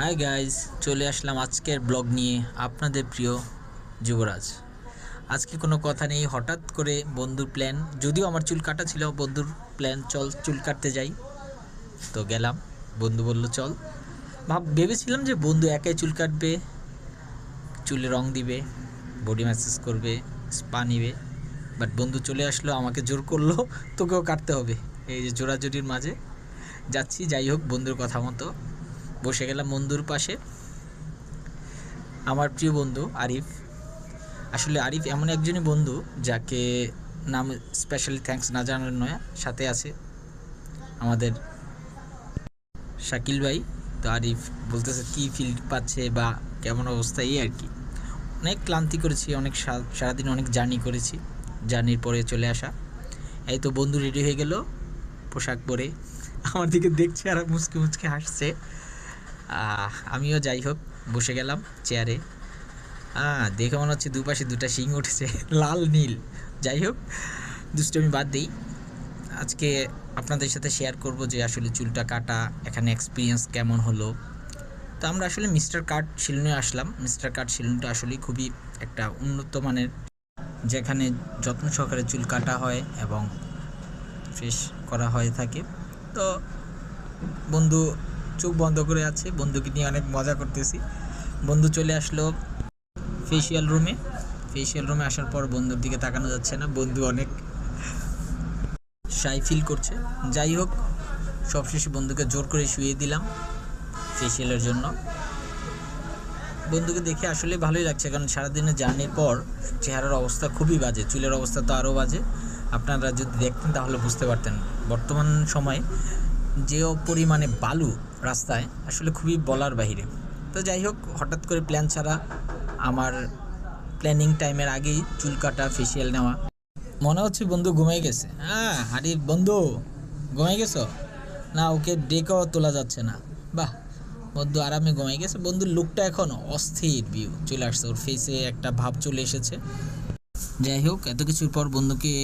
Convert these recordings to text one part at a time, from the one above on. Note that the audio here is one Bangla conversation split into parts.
হাই গাইজ চলে আসলাম আজকের ব্লগ নিয়ে আপনাদের প্রিয় যুবরাজ। আজকে কোনো কথা নেই, হঠাৎ করে বন্ধুর প্ল্যান যদিও আমার চুল কাটা ছিল, বন্ধুর প্ল্যান চল, চুল কাটতে যাই। তো গেলাম, বন্ধু বলল, চল। ভাব, ভেবেছিলাম যে বন্ধু একাই চুল কাটবে, চুলে রং দিবে বডি ম্যাসেজ করবে স্পা নিবে। বাট বন্ধু চলে আসলো, আমাকে জোর করল, তোকেও কাটতে হবে। এই যে জোড়াজোড়ির মাঝে যাচ্ছি, যাই হোক, বন্ধুর কথা মতো। বসে গেলাম বন্ধুর পাশে। আমার প্রিয় বন্ধু আরিফ। আসলে আরিফ এমন একজনই বন্ধু যাকে নাম স্পেশালি থ্যাঙ্কস না জানার নয়, সাথে আছে আমাদের শাকিল ভাই। তো আরিফ বলতেছে কী ফিল পাচ্ছে বা কেমন অবস্থা এই আর কি। অনেক ক্লান্তি করেছি, অনেক সারাদিন অনেক জার্নি করেছি জার্নির পরে চলে আসা। এই তো বন্ধু রেডি হয়ে গেল, পোশাক পরে। আমার দিকে দেখছে আর মুচকে মুচকে হাসছে। আমিও যাই হোক, বসে গেলাম চেয়ারে হ্যাঁ দেখে মনে হচ্ছে দুপাশে দুটা শিং উঠেছে, লাল, নীল। যাই হোক, দুষ্টমি বাদ দিই। আজকে আপনাদের সাথে শেয়ার করব যে আসলে চুলটা কাটা, এখানে এক্সপিরিয়েন্স কেমন হলো। তো আমরা আসলে মিস্টার কাট শিলনে আসলাম। মিস্টার কাট শিলনটা আসলে খুবই একটা উন্নত মানের, যেখানে যত্ন সহকারে চুল কাটা হয় এবং ফ্রেশ করা হয়ে থাকে। তো বন্ধু চোখ বন্ধ করে আছে। বন্ধুকে নিয়ে অনেক মজা করতেছি। বন্ধু চলে আসলো ফেসিয়াল রুমে ফেসিয়াল রুমে আসার পর বন্ধুর দিকে তাকানো যাচ্ছে না। বন্ধু অনেক সাই ফিল করছে। যাই হোক, সবশেষে বন্ধুকে জোর করে শুয়ে দিলাম ফেসিয়ালের জন্য। বন্ধুকে দেখে আসলে ভালোই লাগছে, কারণ সারাদিনে জার্নির পর চেহারার অবস্থা খুবই বাজে, চুলের অবস্থা তো আরও বাজে। আপনারা যদি দেখতেন তাহলে বুঝতে পারতেন। বর্তমান সময়ে যে পরিমাণে বালু রাস্তায় আসলে খুবই বলার বাহিরে। তো যাই হোক, হঠাৎ করে প্ল্যান ছাড়া আমার প্ল্যানিং টাইমের আগেই চুল কাটা ফেসিয়াল নেওয়া। মনে হচ্ছে বন্ধু ঘুমিয়ে গেছে। হ্যাঁ আরে বন্ধু, ঘুমিয়ে গেছো? না, ওকে ডেকেও তোলা যাচ্ছে না। বাহ, বন্ধু আরামে ঘুমিয়ে গেছে। বন্ধুর লুকটা এখন অস্থির ভিউ চলে আসছে। ওর ফেসে একটা ভাব চলে এসেছে। যাই হোক, এত কিছুর পর বন্ধুকে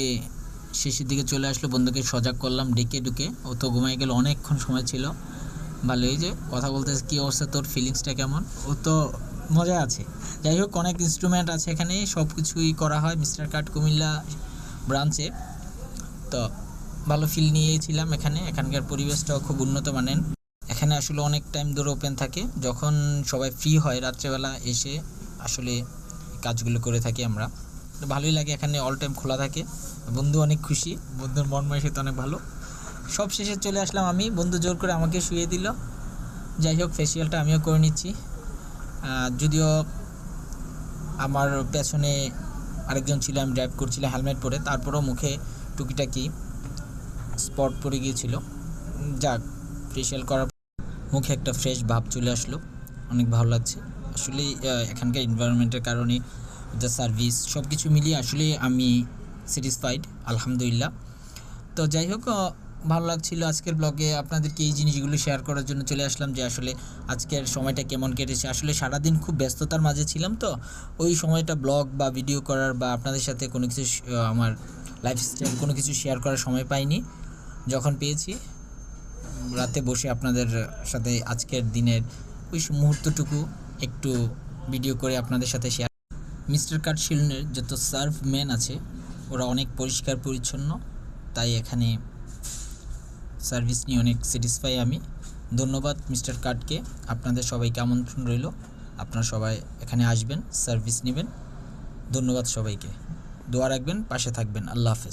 শেষের দিকে চলে আসলো, বন্ধুকে সজাগ করলাম, ডেকে ডুকে। ও তো ঘুমাই গেল, অনেকক্ষণ সময় ছিল। ভালো, এই যে কথা বলতেছে, কী অবস্থা তোর? ফিলিংসটা কেমন? ও তো মজা আছে। যাই হোক, অনেক ইনস্ট্রুমেন্ট আছে এখানে সব কিছুই করা হয় মিস্টার কাট কুমিল্লা ব্রাঞ্চে তো ভালো ফিল নিয়েছিলাম এখানে। এখানকার পরিবেশটাও খুব উন্নত মানের। এখানে আসলে অনেক টাইম ধরে ওপেন থাকে। যখন সবাই ফ্রি হয়, রাত্রেবেলা এসে আসলে কাজগুলো করে থাকি আমরা। ভালোই লাগে এখানে অল টাইম খোলা থাকে। বন্ধু অনেক খুশি, বন্ধুর মন মানসিকতা অনেক ভালো। সব শেষে চলে আসলাম আমি, বন্ধু জোর করে আমাকে শুয়ে দিল। যাই হোক ফেসিয়ালটা আমিও করে নিচ্ছি। যদিও আমার পেছনে আরেকজন ছিল, আমি ড্রাইভ করছিলাম হেলমেট পরে, তারপরও মুখে টুকিটাকি স্পট পড়ে গিয়েছিল। যাক ফেসিয়াল করার মুখে একটা ফ্রেশ ভাব চলে আসলো। অনেক ভালো লাগছে। আসলে এখানকার এনভায়রনমেন্টের কারণে দ্য সার্ভিস সব কিছু মিলিয়ে আসলে আমি স্যাটিসফাইড আলহামদুলিল্লাহ। তো যাই হোক ভালো লাগছিল আজকের ব্লগে আপনাদেরকে এই জিনিসগুলো শেয়ার করার জন্য চলে আসলাম যে আসলে আজকের সময়টা কেমন কেটেছে। আসলে সারাদিন খুব ব্যস্ততার মাঝে ছিলাম তো। ওই সময়টা ব্লগ বা ভিডিও করার বা আপনাদের সাথে কোনো কিছু আমার লাইফস্টাইল কোনো কিছু শেয়ার করার সময় পাইনি। যখন পেয়েছি, রাতে বসে আপনাদের সাথে আজকের দিনের ওই মুহূর্তটুকু একটু ভিডিও করে আপনাদের সাথে শেয়ার মিস্টার কাট শিলনের যত সার্ভ ম্যান আছে, ওরা অনেক পরিষ্কার পরিচ্ছন্ন, তাই এখানে সার্ভিস নিয়ে অনেক স্যাটিসফাই আমি। ধন্যবাদ মিস্টার কাটকে আপনাদের সবাইকে আমন্ত্রণ রইল। আপনারা সবাই এখানে আসবেন, সার্ভিস নেবেন। ধন্যবাদ সবাইকে। দোয়া রাখবেন, পাশে থাকবেন। আল্লাহ হাফেজ।